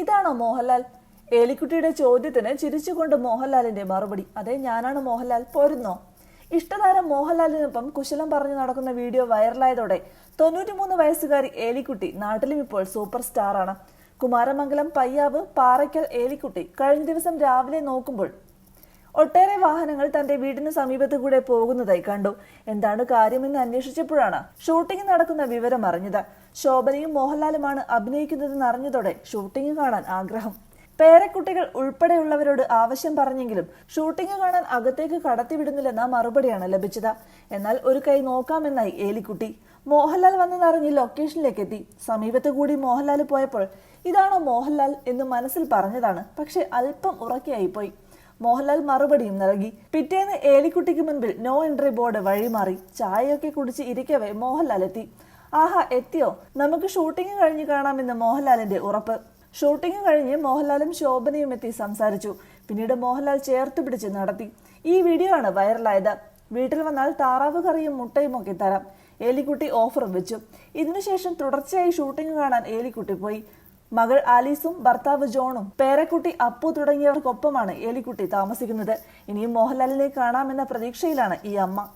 ഇതാണോ മോഹൻലാൽ? ഏലിക്കുട്ടിയുടെ ചോദ്യത്തിന് ചിരിച്ചുകൊണ്ട് മോഹൻലാലിന്റെ മറുപടി. അതെ ഞാനാണ് മോഹൻലാൽ. പോരുന്നോ? ഇഷ്ടതാരം മോഹൻലാലിനൊപ്പം കുശലം പറഞ്ഞു നടക്കുന്ന വീഡിയോ വൈറലായതോടെ തൊണ്ണൂറ്റിമൂന്ന് വയസ്സുകാരി ഏലിക്കുട്ടി നാട്ടിലും ഇപ്പോൾ സൂപ്പർ സ്റ്റാറാണ്. കുമാരമംഗലം പയ്യാവ് പാറയ്ക്കൽ ഏലിക്കുട്ടി കഴിഞ്ഞ ദിവസം രാവിലെ നോക്കുമ്പോൾ ഒട്ടേറെ വാഹനങ്ങൾ തന്റെ വീടിന് സമീപത്ത് കൂടെ പോകുന്നതായി കണ്ടു. എന്താണ് കാര്യമെന്ന് അന്വേഷിച്ചപ്പോഴാണ് ഷൂട്ടിംഗ് നടക്കുന്ന വിവരം അറിഞ്ഞത്. ശോഭനയും മോഹൻലാലുമാണ് അഭിനയിക്കുന്നതെന്ന് അറിഞ്ഞതോടെ ഷൂട്ടിംഗ് കാണാൻ ആഗ്രഹം. പേരക്കുട്ടികൾ ഉൾപ്പെടെയുള്ളവരോട് ആവശ്യം പറഞ്ഞെങ്കിലും ഷൂട്ടിംഗ് കാണാൻ അകത്തേക്ക് കടത്തിവിടുന്നില്ലെന്ന മറുപടിയാണ് ലഭിച്ചത്. എന്നാൽ ഒരു കൈ നോക്കാമെന്നായി ഏലിക്കുട്ടി. മോഹൻലാൽ വന്നെന്നറിഞ്ഞ് ലൊക്കേഷനിലേക്ക് എത്തി സമീപത്ത് കൂടി മോഹൻലാൽ പോയപ്പോൾ ഇതാണോ മോഹൻലാൽ? എന്ന് മനസ്സിൽ പറഞ്ഞതാണ്. പക്ഷെ അല്പം ഉറക്കിയായിപ്പോയി. പോയി മോഹൻലാൽ മറുപടിയും നൽകി. പിറ്റേന്ന് ഏലിക്കുട്ടിക്ക് മുൻപിൽ നോ എൻട്രി ബോർഡ് വഴിമാറി. ചായയൊക്കെ കുടിച്ച് ഇരിക്കവേ മോഹൻലാൽ എത്തി. ആഹാ എത്തിയോ? നമുക്ക് ഷൂട്ടിംഗ് കഴിഞ്ഞ് കാണാമെന്ന് മോഹൻലാലിന്റെ ഉറപ്പ്. ഷൂട്ടിംഗ് കഴിഞ്ഞ് മോഹൻലാലും ശോഭനയും എത്തി സംസാരിച്ചു. പിന്നീട് മോഹൻലാൽ ചേർത്ത് പിടിച്ച് നടത്തി. ഈ വീഡിയോ ആണ് വൈറലായത്. വീട്ടിൽ വന്നാൽ താറാവ് കറിയും മുട്ടയും ഒക്കെ തരാം. ഏലിക്കുട്ടി ഓഫർ വെച്ചു. ഇതിനുശേഷം തുടർച്ചയായി ഷൂട്ടിംഗ് കാണാൻ ഏലിക്കുട്ടി പോയി. മകൾ ആലീസും ഭർത്താവ് ജോണും പേരക്കുട്ടി അപ്പു തുടങ്ങിയവർക്കൊപ്പമാണ് ഏലിക്കുട്ടി താമസിക്കുന്നത്. ഇനിയും മോഹൻലാലിനെ കാണാമെന്ന പ്രതീക്ഷയിലാണ് ഈ അമ്മ.